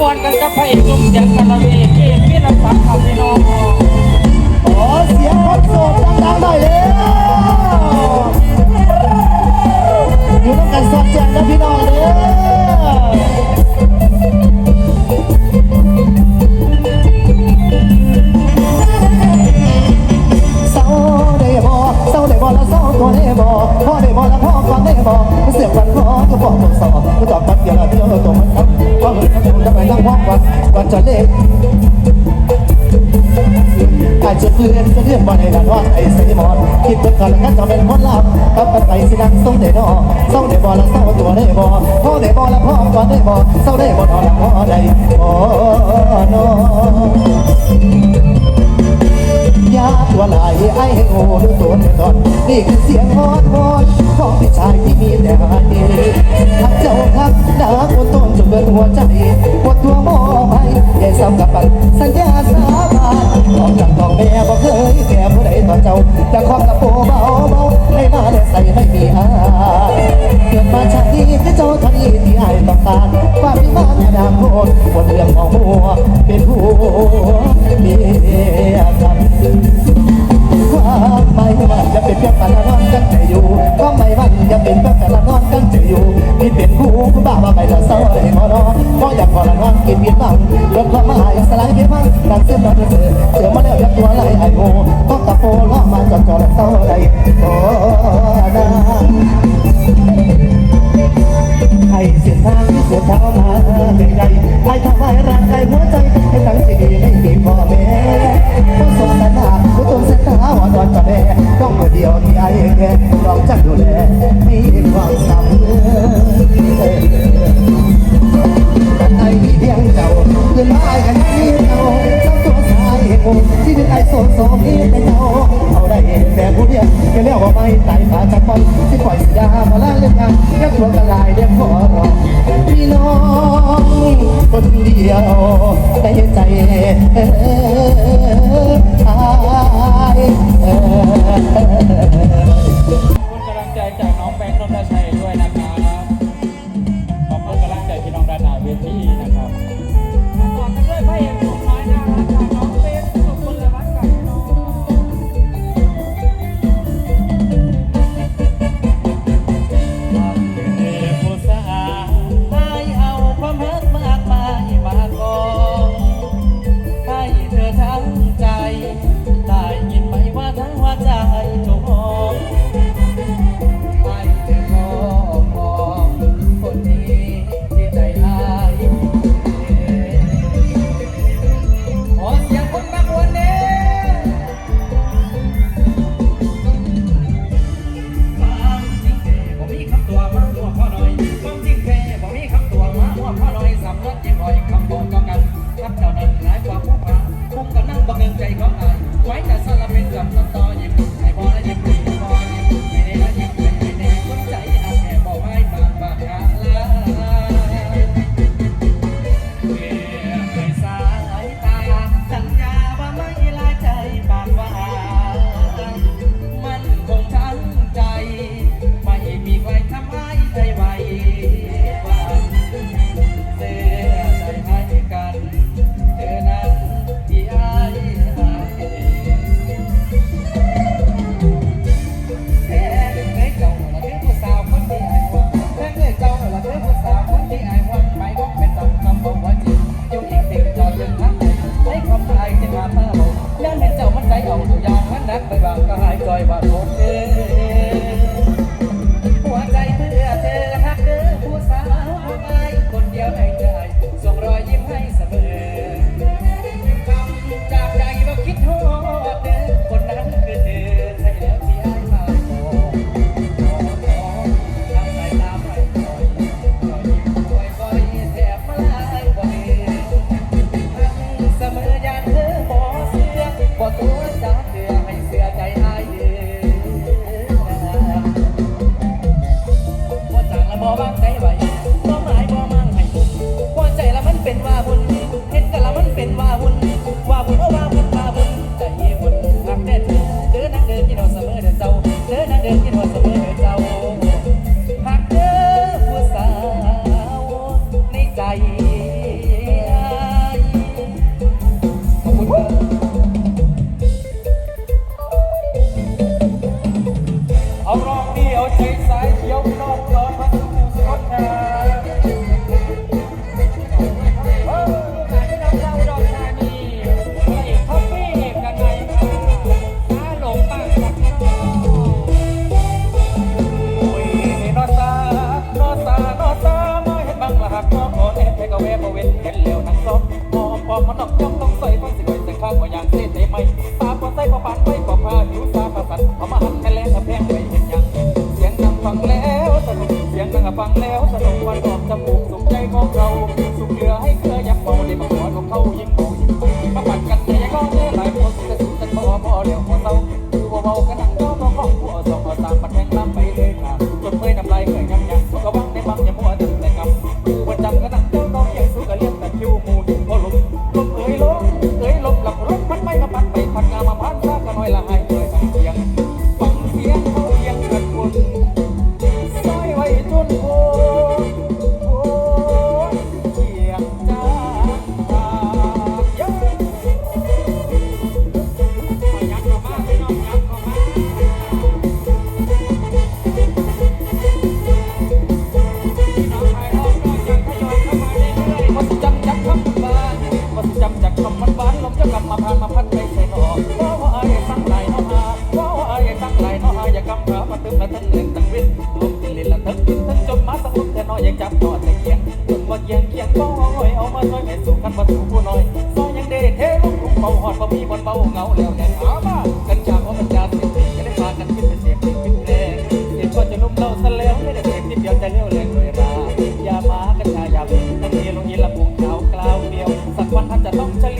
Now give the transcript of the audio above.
มวนกันกับพระเอกนุ่มเสียงกันละเวกเอกพี่ลำพังขับพี่น้องขอเสียงคนโสดดังๆหน่อยเร็วอยู่ต้องกันสอดแจงนะพี่น้องเด้อเศร้าได้บ่เศร้าได้บ่แล้วเศร้าตัวได้บ่พ่อได้บ่ล้วพ่อฟังได้บ่เสียงวัน ก็บอกตัวสอบก็ตอบปัดเกี่ยวกับเที่ยวตัวมันครับว่ามันจะจะไปนั่งห้องวันวันจะเล็กอาจจะเพื่อนจะเรียกว่าในนั้นว่าไอ้สีมอนคิดเป็นกันแล้วกันจะเป็นคนลับกับปัจจัยสินังส่งได้ดอเศร้าได้บ่ละเศร้าตัวได้บ่พ่อได้บ่ละพ่อก่อนได้บ่เศร้าได้บ่นอนละพ่อได้บ่นอยาตัวลายไอ้โอ้ดูตัวในตอนนี่คือเสียงฮอนวอน ของพี่ชายที่มีแต่หายทักเจ้าทักดาคนต้นจนเบิดหัวใจปวดตัวมอให้ใหญ่ซ้ำกับปันสัญญาสาบานออกจากท้องแม่บ่เคยแก่ผู้ใดต่อเจ้าจะคล้อกับโปเบาเบาให้มาและใส่ไม่มีอายเกิดมาชาตินี้ที่เจ้าทันทีที่อายต้องการความมีมาแม่ดามโคตรบนเรื่องของหัวเป็นผู้มีกันความ บ้าว่าไปละเศร้าเลยมอนอก็อยากขอละนอนกินเบียร์มั่งลดความหมายสลายเพียงมั่งนั่งเสื้อนอนเสือเสือมาแล้วยักตัวไหลไอโง่ก็ตะโพล้อมาจอดจอดเศร้าเลยโอ้นาให้เสียทางที่สุดเท้ามาเป็นไงให้ทำให้ร่างกายหัวใจให้ตั้งใจดีไม่มีพ่อแม่ ไอ้ที่เป็นไอ้โซโซนี่เป็นเจ้เอาได้แต่ผู้เดียวแค่เลี้ยวว่าไม่ใส่ขาจากคนที่ปล่อยสีดามาล่าเรื่องงานยังตัวกันลายเรียกขอร้องพี่น้องคนเดียวแต่ใจ ยิ่งรอยคำบอกก็กันทับเท่านั้นหลายกว่าผู้ฟ้าคงกระนั่งบังเอิญใจของอายไว้แต่สารเป็นกับ 什么人都 ใม่ตาปนใส่ปะปันไปปะพาหิวตาประสันเอามาหันแค่แลงกระแพงไปเห็นยัง เสียงดังฟังแล้วสนุกเสียงนั่งฟังแล้วสนุกวันดอกจมูก ยนบ่อยเอามาช่วยแม่สู่กันบ่ถูกผู้น้อยซอยยังเด้เทลงถุงเบาหอดบ่มีบ่เบาเงาแล้วแต่หามากันจากว่ามันยาเสพติกันได้พากันขึ้นเสพติดเป็นแรงเดี๋ยวชวจะล้มเล่าซะแล้วไม่ได้เสพติดเดียวใจเลี้ยวแรงเลยราอย่ามากันชายาบีกันเทลงเย็นละบุงขาวกล่าวเดียว สักวันท่านจะต้องเฉลี่ย